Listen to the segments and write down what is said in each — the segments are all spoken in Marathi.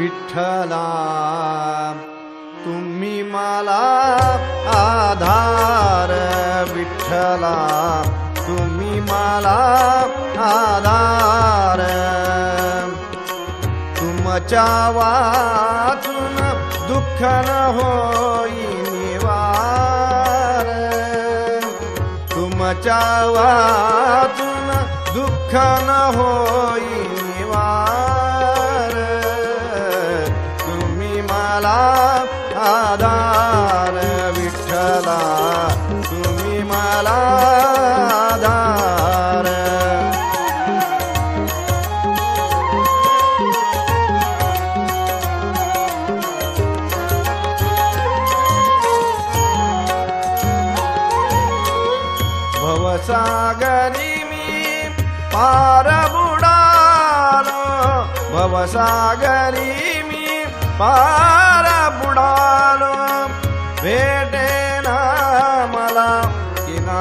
विठ्ठला तुम्ही मला आधार विठ्ठला तुम्ही मला आधार. तुमच्या वाचून दुःख न होई निवार. तुमच्या वाचून दुःख न होई సాగరిమి పారబుడాను భవసాగరిమి పారబుడాను వేటేనా మల కినా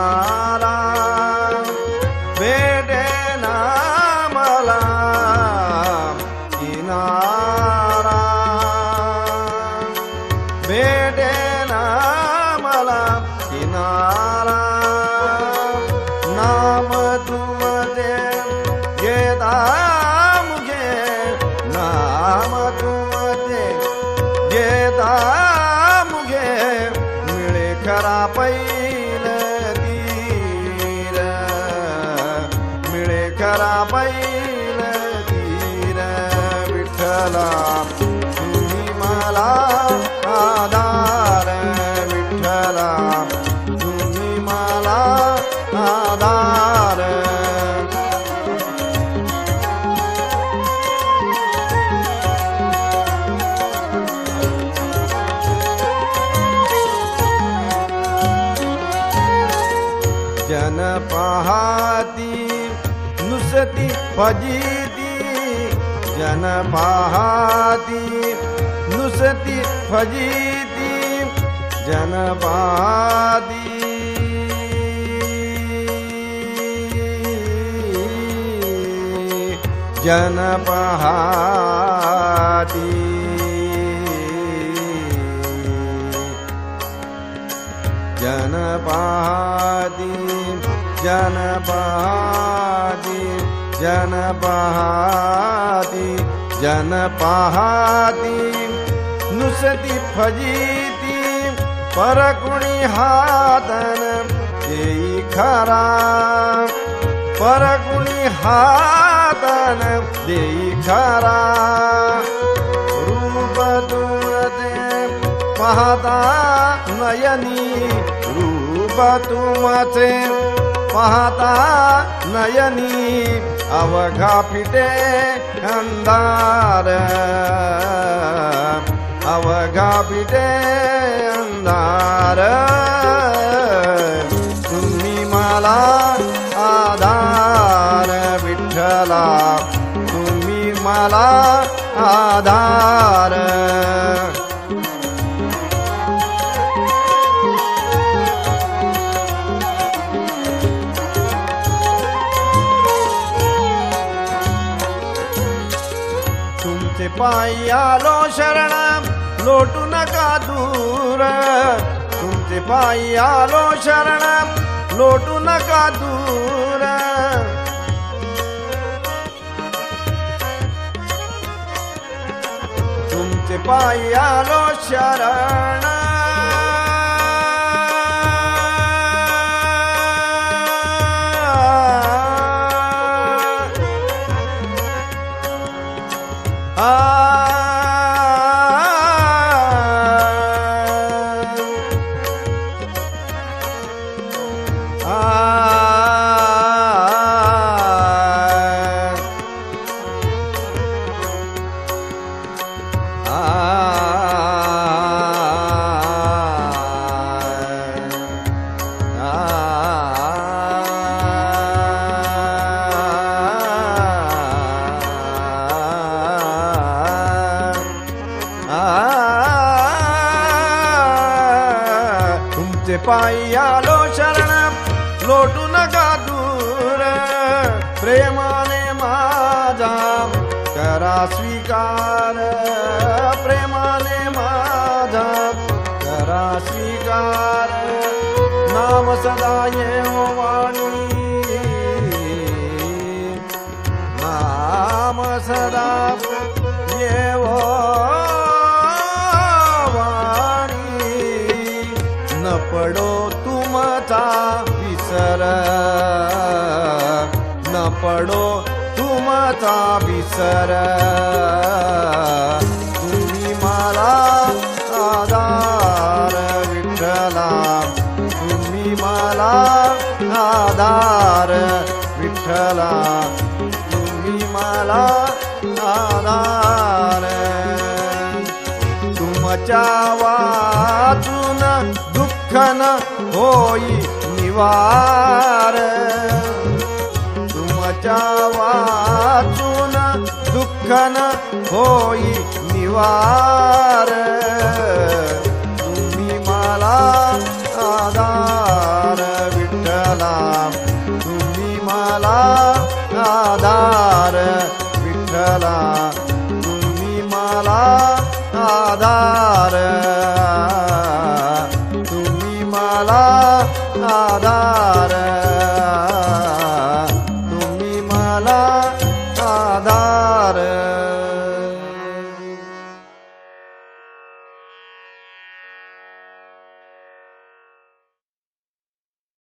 विठ्ठला तुम्ही मला आधार. जन पाहाती नुसती फजिती. जन पाहाती नुसती फजिती. जनपादी जन पहा जन पहादि जनपद नुसति फजीत परकुणी हादन येई खरा। परकुणी हादन देई खरा। रूप तुमते पाहता नयनी। रूप तुमचे पाहता नयनी। अवघा फिटे अंधार। अवघा फिटे अंधार तुम्ही मला आधार विठ्ठला तुम्ही मला आधार तुमचे पायी आलो शरण लोटू नका दूर. तुमचे पायी आलो शरण लोटू नका दूर. तुमचे पायी आलो शरण. तुझे पायी आलो शरण लोटू नका दूर? प्रेमाने माझा करा स्वीकार. प्रेमाने माझा करा स्वीकार. नाम सदा येवा विसर. न पडो तुमचा विसर. तुम्ही मला आधार विठ्ठला. तुम्ही मला आधार विठ्ठला. तुम्ही मला आधार. तुमच्या वाचून दुःख न होई निवार तुमच्या वाचून दुःख न होई निवार. तुम्ही मला आधार विठ्ठला. तुम्ही मला आधार विठ्ठला.